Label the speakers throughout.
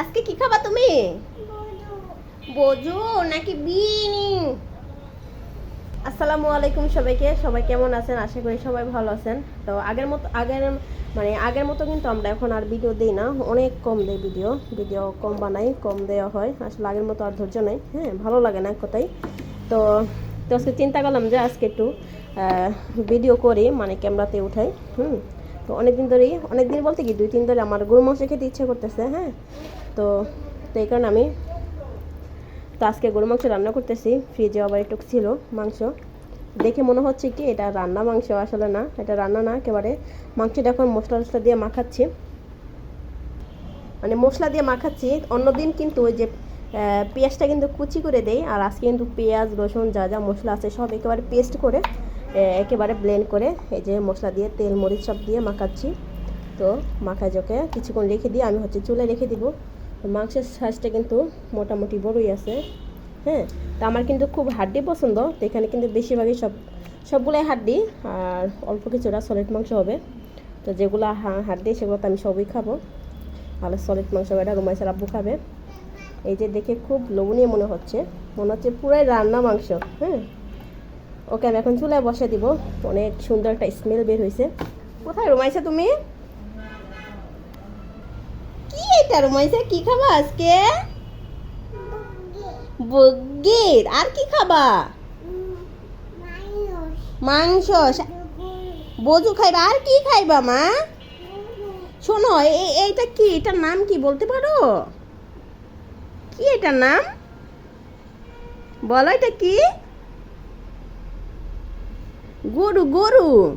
Speaker 1: আজকে কি খাবা তুমি? বোঝো নাকি বিনি? আসসালামু আলাইকুম সবাইকে। সবাই কেমন আছেন? আশা করি সবাই ভালো আছেন। তো আগের মতো আগের মানে আগের মতো কিন্তু আমরা এখন আর ভিডিও দিই না। অনেক কম দেয় ভিডিও ভিডিও কম বানাই কম দেওয়া হয়। আসলে আগের মতো আর ধৈর্য নেই। হ্যাঁ ভালো লাগে না কথাই তো তো আজকে চিন্তা করলাম যে আজকে একটু ভিডিও করি মানে ক্যামেরাতে উঠাই। হুম তো অনেকদিন ধরেই অনেকদিন বলতে কি দুই তিন ধরে আমার গরু মাংস খেতে ইচ্ছে করতেছে হ্যাঁ। তো তো এই কারণে আমি তো আজকে গরু মাংস রান্না করতেছি ফ্রিজে আবার একটু ছিল মাংস। দেখে মনে হচ্ছে কি এটা রান্না মাংস, আসলে না, এটা রান্না না, একেবারে মাংসটা এখন মশলা টশলা দিয়ে মাখাচ্ছি। মানে মশলা দিয়ে মাখাচ্ছি, অন্যদিন কিন্তু ওই যে পেঁয়াজটা কিন্তু কুচি করে দেই, আর আজকে কিন্তু পেঁয়াজ, রসুন, যা যা মশলা আছে সব একেবারে পেস্ট করে একেবারে ব্লেন্ড করে এই যে মশলা দিয়ে তেল, মরিচ সব দিয়ে মাখাচ্ছি। তো মাখা জোকে কিছুক্ষণ রেখে দিয়ে আমি হচ্ছে চুলে রেখে দিব। মাংসের সাইজটা কিন্তু মোটামুটি বড়ই আছে। হ্যাঁ তো আমার কিন্তু খুব হাড্ডি পছন্দ, তো এখানে কিন্তু বেশিরভাগই সব, সবগুলোই হাড্ডি আর অল্প কিছুটা সলিড মাংস হবে। তো যেগুলো হাড্ডি সেগুলো তো আমি সবই খাব। আর সলিড মাংস এটা রুমাইসার আব্বু খাবে। এই যে দেখে খুব লোভনীয় মনে হচ্ছে। মনে হচ্ছে পুরাই রান্না মাংস হ্যাঁ। ওকে আমি এখন চুলায় বসে দিব। অনেক সুন্দর একটা স্মেল বের হয়েছে কোথায় রুমাইছা তুমি? কি এটা কি খাবা আজকে? বগের। আর কি খাবা? মাংস। বজু খাইবা। আর কি খাইবা মা? শোনো এইটা কি? এটার নাম কি বলতে পারো? কি এটার নাম? বলো এটা কি? গরু গরু।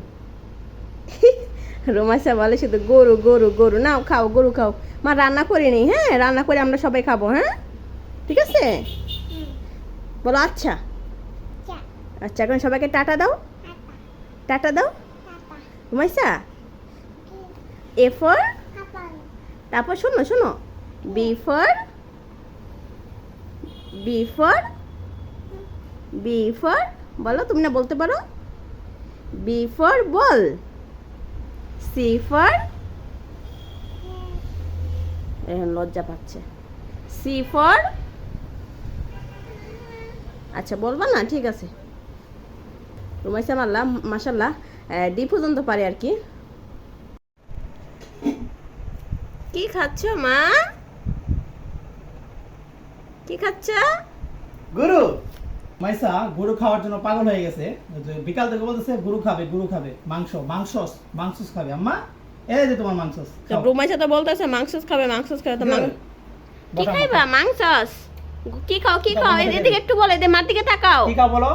Speaker 1: রোমাসা বলে শুধু গরু গরু গরু। নাও, খাও, গরু খাও। মা, রান্না করিনি হ্যাঁ? রান্না করে আমরা সবাই খাব হ্যাঁ? ঠিক আছে? বলো আচ্ছা। আচ্ছা এখন সবাইকে টাটা দাও। টাটা দাও। রুমাইসা? A for? তারপর শোনো শোনো। B for? B for? B for? বলো, তুমি না বলতে পারো? B for ball. C for? এখন লজ্জা পাচ্ছে। C for? আচ্ছা বলবা না, ঠিক আছে। রুমাইসা মাল্লা মাসাল্লাহ ডি পর্যন্ত পারে আর কি। কি খাচ্ছ, মা? কি খাচ্ছ?
Speaker 2: গুরু! মাইসা গরু খাওয়ার জন্য পাগল হয়ে গেছে। বিকাল থেকে বলতেছে গরু খাবে গরু খাবে মাংস মাংস মাংস খাবে। আম্মা এই যে তোমার মাংস
Speaker 1: তো রুমাইসা তো বলতেছে মাংস খাবে মাংস খাবে। তো কি খাইবা মাংস কি খাও কি খাও? এদিকে একটু বলে দে মার দিকে তাকাও।
Speaker 2: কি খাও বলো?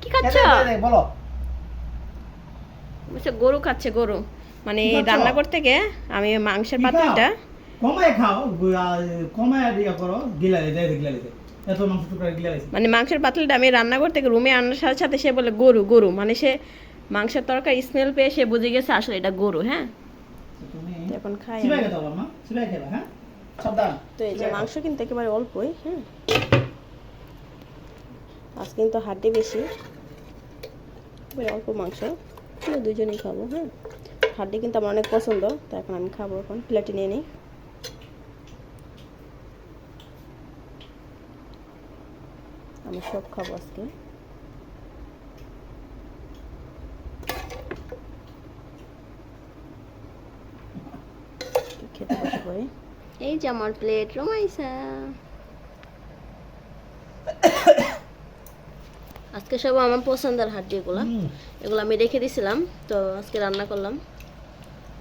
Speaker 1: কি খাচ্ছ?
Speaker 2: বলো।
Speaker 1: গরু খাচ্ছে গরু। মানে রান্না করতে গিয়ে আমি মাংসের পাতিলটা
Speaker 2: খাও? কমায় খাও কমায় দিয়া করো এত মাংস টুকরা গিলালে।
Speaker 1: মানে মাংসের পাতিলটা আমি রান্না করতে গিয়ে রুমে আনার সাথে সাথে সে বলে গরু গরু। মানে সে মাংসের তরকারি স্মেল পেয়ে সে বুঝে গেছে আসলে এটা গরু হ্যাঁ? এখন খাই
Speaker 2: হ্যাঁ?
Speaker 1: তো এই যে মাংস কিন্তু একেবারে অল্পই হ্যাঁ? আজ কিন্তু হাড্ডি বেশি। অল্প মাংস। দুজনেই খাব হ্যাঁ? হাড্ডি কিন্তু আমার অনেক পছন্দ তো এখন আমি খাব এখন। প্লেটে নিয়ে নিই। আমি সব খাব আজকে। খেতে বসবো এই। যে আমার প্লেট রমাইসা। আজকে সব আমার পছন্দের হাড্ডি এগুলো। এগুলো আমি রেখে দিয়েছিলাম তো আজকে রান্না করলাম।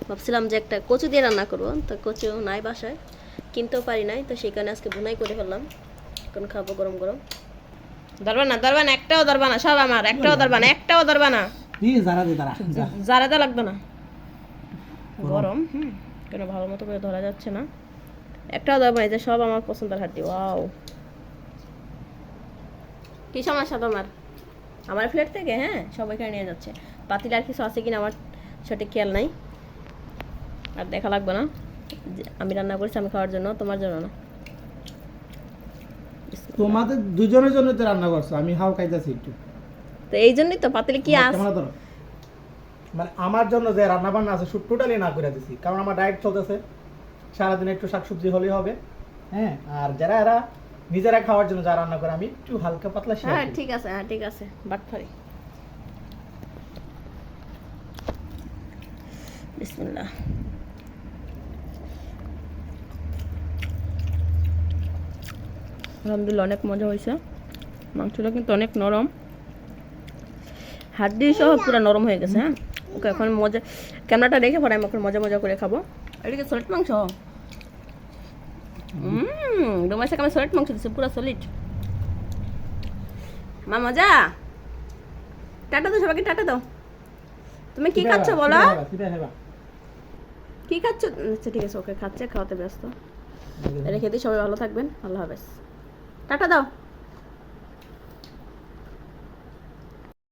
Speaker 1: ভাবছিলাম যে একটা কচু দিয়ে রান্না করব তো কচু নাই বাসায় কিনতেও পারি নাই তো সেই কারণে আজকে বুনাই করে ফেললাম। এখন খাব গরম গরম। ধরবা না ধরবা না একটাও ধরবা না সব আমার একটাও ধরবা না। একটাও ধরবা না।
Speaker 2: যারা দে তারা।
Speaker 1: যারা। তো লাগবে না। গরম। হুম কেন ভালো মতো করে ধরা যাচ্ছে না। একটাও ধরবা না যে সব আমার পছন্দের হাড্ডি ওয়াও। কি সমস্যা তোমার? আমার ফ্ল্যাট থেকে হ্যাঁ সব এখানে নিয়ে যাচ্ছে। পাতিল আর কিছু আছে কিনা আমার সঠিক খেয়াল নাই। আর দেখা লাগবে না। আমি রান্না করছি আমি খাওয়ার জন্য তোমার জন্য না।
Speaker 2: তোমাদের দুজনের জন্য তো রান্না করছ আমি হাও খাইতেছি একটু।
Speaker 1: তো এই জন্যই তো পাতিলে কি
Speaker 2: ধরো। মানে আমার জন্য যে রান্না বান্না আছে সব টোটালি না করে দিছি। কারণ আমার ডায়েট চলতেছে সারাদিন একটু শাকসবজি হলেই হবে হ্যাঁ? আর যারা এরা নিজেরা খাওয়ার জন্য যা রান্না করে আমি একটু হালকা পাতলা
Speaker 1: হ্যাঁ ঠিক আছে হ্যাঁ ঠিক আছে বাটফারি বিসমিল্লাহ। আলহামদুলিল্লাহ অনেক মজা হয়েছে। মাংসটা কিন্তু অনেক নরম। হাড্ডি সহ পুরো নরম হয়ে গেছে হ্যাঁ? ওকে এখন মজা ক্যামেরাটা রেখে পরে আমি এখন মজা মজা করে খাব। এদিকে সলিড মাংস? হুম তোমার সাথে আমি সলিড মাংস দিচ্ছি পুরো সলিড মা মজা? টাটা দাও সবাইকে টাটা দাও। তুমি কি খাচ্ছ বলো? কি খাচ্ছ? আচ্ছা ঠিক আছে ওকে খাচ্ছে খাওয়াতে ব্যস্ত। রেখে দিই সবাই ভালো থাকবেন আল্লাহ হাফেজ। টাটা দাও।